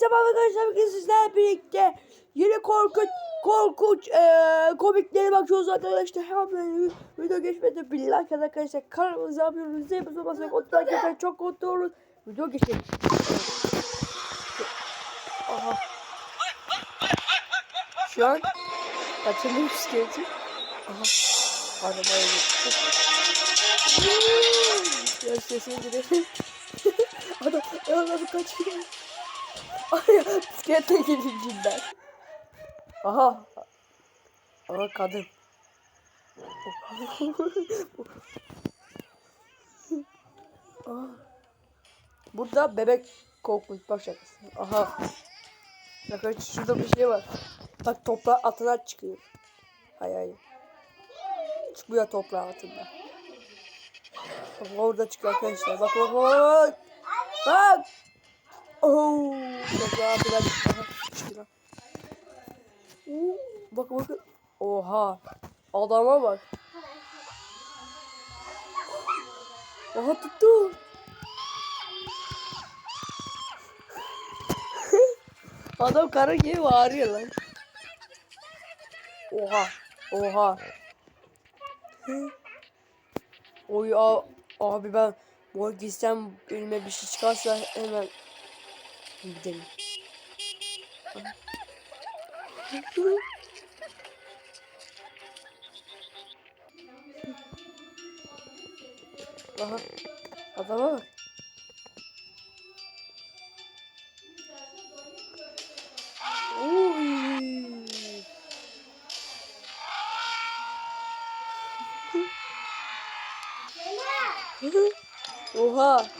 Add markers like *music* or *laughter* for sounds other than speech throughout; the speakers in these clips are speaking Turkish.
Hepinize merhaba arkadaşlar. Bugün sizlerle birlikte yeni korkunç korkunç eee komikleri bakıyoruz arkadaşlar. Hemen video geçmeden bir like arkadaşlar. Kanalımıza abone olun. Zeybe olmazsa kontrol arkadaşlar. Çok mutlu oluruz. Video geçelim. Aha. Şu an kaçırdım bisikleti. Aha. Arabaya gitti. Ya sesini dinleyin. *laughs* Adam, adam kaçıyor. *laughs* Bisikletle gelincinden. Aha. Aha kadın. *laughs* Aha. Burada bebek korkunç bak şakası. Aha. Bakın şurada bir şey var. Bak toprağa atılar çıkıyor. Hay hay. Çıkmıyor toprağa altında. Bak orada çıkıyor arkadaşlar. Bak bak bak bak. Bak. Oh. Toprağa biraz aha çıktı lan. Bak bakın. Oha. Adama bak. Aha tuttu. *laughs* Adam kara gibi bağırıyor lan. Oha. Oha. Oy abi ben bu gitsem elime bir şey çıkarsa hemen gidelim. Aha. Adama bak. Oha.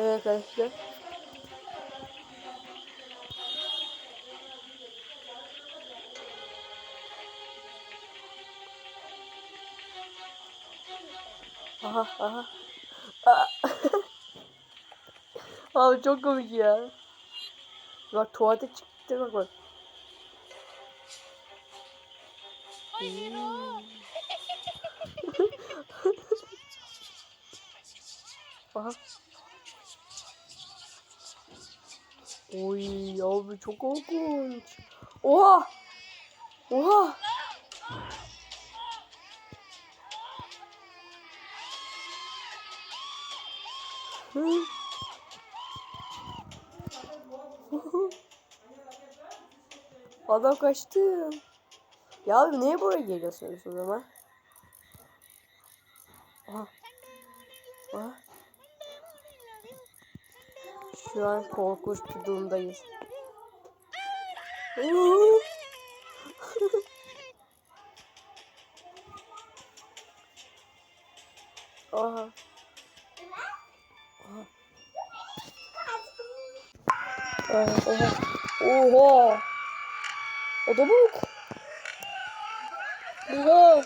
Evet arkadaşlar. Aha aha. *laughs* Abi çok komik ya. Bak tuvalete çıktı bak bak. Hmm. *laughs* Aha. Oy abi çok korkunç. Oha. Oha. Hı. Adam kaçtı. Ya abi niye buraya geliyorsunuz o zaman? Aha. Aha. Şu an korkunç bir durumdayız. *laughs* Aha. Aha. Oha. Oha. Adama bak. Oha.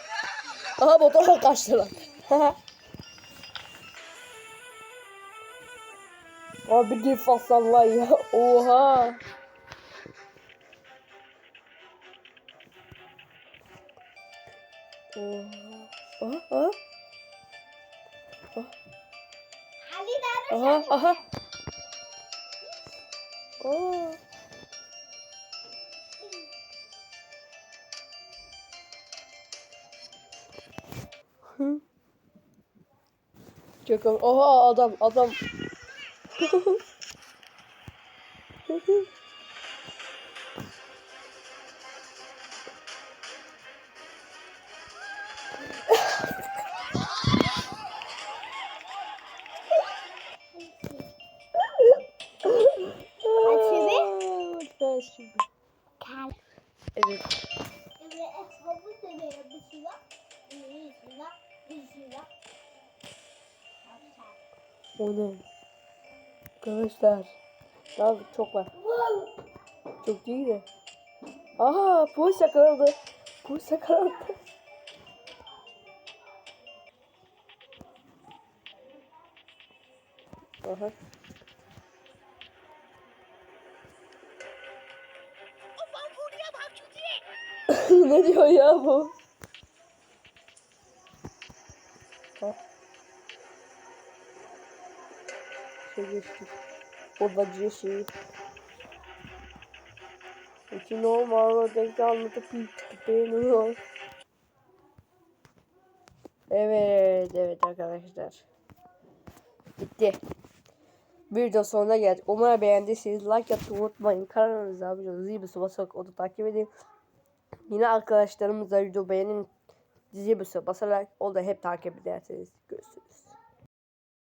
Aha motora kaçtılar. *laughs* Abi bir fasallar ya. *laughs* Oha. Oha. Aha, aha. Aha, aha. Hı. Çok. Oha adam adam. Evet. Şey şey şey. O ne? Arkadaşlar. Daha çok var. Çok değil de. Aha polis yakalandı. Polis yakalandı. Aha. *laughs* ne diyor ya bu? Ha. Şey geçtik. Odacı şeyi. İki normal denk anlatıp beğeniyor. Evet, evet arkadaşlar. Bitti. Bir de sonuna geldik. Umarım beğendiyseniz like yapmayı unutmayın. Kanalımıza abone olun. Zil basıp basarak onu takip edin. Yine arkadaşlarımızla video beğenin. Zil basarak onu da hep takip ederseniz görüşürüz.